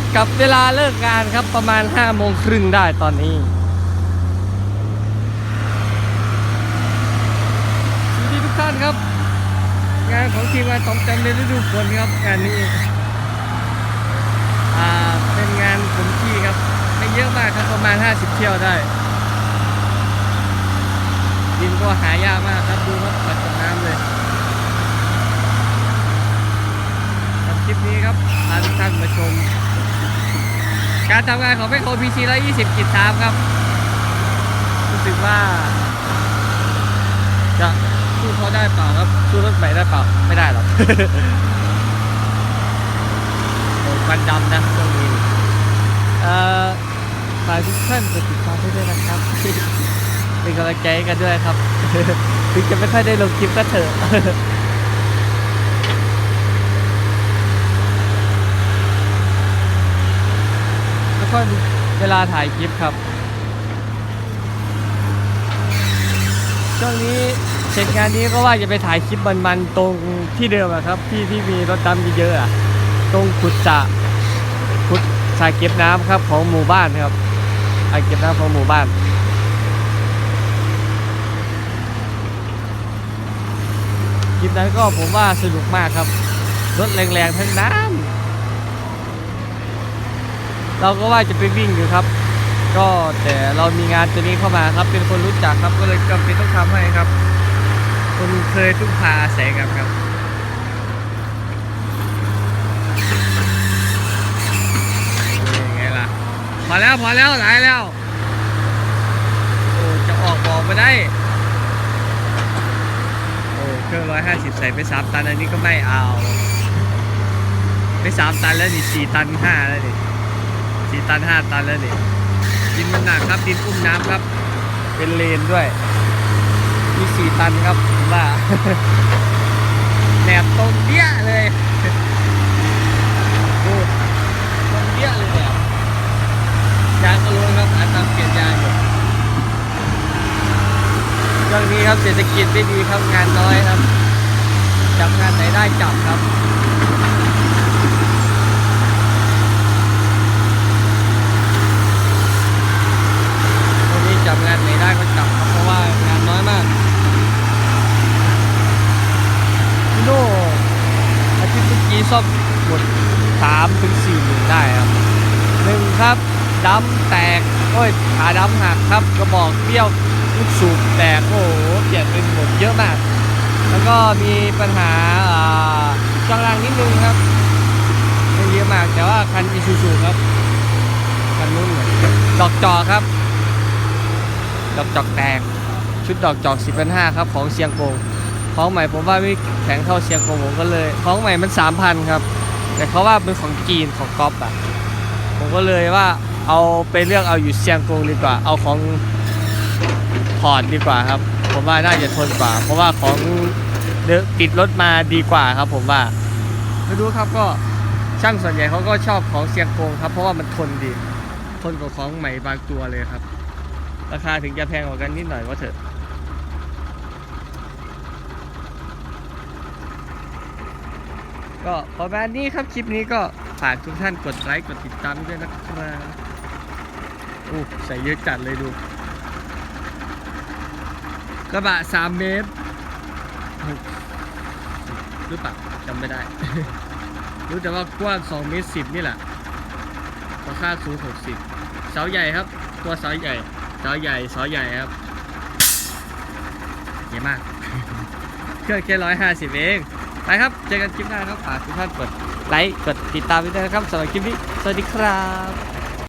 บกับเวลาเลิกงานครับประมาณ5้าโมงครึ่งได้ตอนนี้สวัสดีทุกท่านครับ งานของทีมงานตอมแตมในฤดูฝนครับงานนี้อ่าเป็นงานผมที่ครับไม่เยอะมากครับประมาณ 50 เที่ยวได้ดินก็หายากมากครับดูครับปัดกับน้ำเลยทำคลิปนี้ครับพาทุกท่านมาชม การทำงานของแมคโครพีซีร้อยยี่สิบกิจทามครับ รู้สึกว่า จะสู้เขาได้เปล่าครับสู้รถใหม่ได้เปล่าไม่ได้หรอกควันดำนะช่วงนี้เอ่อฝากทุกท่านกดติดตามด้วยนะครับเป็นกำลังใจกันด้วยครับ ถึงจะไม่ค่อยได้ลงคลิปก็เถอะ ค่อยเวลาถ่ายคลิปครับ ช่วงนี้เสร็จงานนี้ก็ว่าจะไปถ่ายคลิปมันๆตรงที่เดิมอะครับ ที่ที่มีรถดำเยอะๆอะตรงขุดสระขุดสระเก็บน้ำครับของหมู่บ้านครับอ่างเก็บน้ำของหมู่บ้านคลิปนั้นก็ผมว่าสนุกมากครับรถแรงๆทั้งนั้น เราก็ว่าจะไปวิ่งอยู่ครับ ก็แต่เรามีงานตัวนี้เข้ามาครับ เป็นคนรู้จักครับก็เลยจำเป็นต้องทำให้ครับ คนเคยพึ่งพาอาศัยกันครับยังไงล่ะพอแล้วพอแล้วหลายแล้วโอ้จะออกบอกไม่ได้โอ้เครื่องร้อยห้าสิบใส่ไปสามตันอันนี้ก็ไม่เอา ไปสามตันแล้วนี่สี่ตันห้าแล้วนี่ สี่ตันห้าตันแล้วนี่ดินมันหนักครับดินอุ้มน้ำครับ เป็นเลนด้วย มีสี่ตันครับว่าแหนบตรงเดี้ยเลยดูตรงเดี้ยเลยเนี่ยยางกระโลนครับอันตามเปลี่ยนยางอยู่ช่วงนี้ครับเศรษฐกิจไม่ดีครับงานน้อยครับจับงานไหนได้จับครับวันนี้จับงานไหนได้ก็จับครับเพราะว่างานน้อยมากพี่โน่อาทิตย์เมื่อกี้ ซ่อมหมดสามถึงสี่หมื่นได้ครับหนึ่งครับดำแตกโอ้ยขาดำหักครับกระบอกเบี้ยวลูกสูบแตกโอ้โหเปลี่ยนเป็นหมดเยอะมาก แล้วก็มีปัญหาอ่าช่องล่างนิดนึงครับไม่เยอะมากแต่ว่าคันอีซูซูครับคันนู้นเนี่ยดอกจอกครับ ดอกจอกแตกชุดดอกจอกสิบพันห้าครับ ของเชียงกง ของใหม่ผมว่าไม่แข็งเท่าเชียงกงผมก็เลย ของใหม่มันสามพันครับ แต่เขาว่าเป็นของจีนของก๊อปอะผมก็เลยว่าเอาไปเลือกเอาอยู่เชียงกงดีกว่า เอาของพอร์ตดีกว่าครับ ผมว่าน่าจะทนกว่า เพราะว่าของเดอติดรถมาดีกว่าครับ ผมว่าไม่รู้ครับก็ช่างส่วนใหญ่เขาก็ชอบของเซียงกงครับ เพราะว่ามันทนดี ทนกว่าของใหม่บางตัวเลยครับ ราคาถึงจะแพงกว่ากันนิดหน่อยก็เถอะ ก็ประมาณนี้ครับคลิปนี้ก็ฝากทุกท่านกดไลค์กดติดตามด้วยนะครับอู้ใส่เยอะจัดเลยดู กระบะสามเมตรหกหรือเปล่าจำไม่ได้ รู้แต่ว่ากว้างสองเมตรสิบนี่แหละราคาสูงหกสิบเสาใหญ่ครับ ตัวเสาใหญ่เสาใหญ่เสาใหญ่ครับใหญ่มาก เครื่องแค่ร้อยห้าสิบเอง ไปครับ เจอกันคลิปหน้าครับฝากทุกท่านกดไลค์ กดติดตามด้วยนะครับสำหรับคลิปนี้ สวัสดีครับ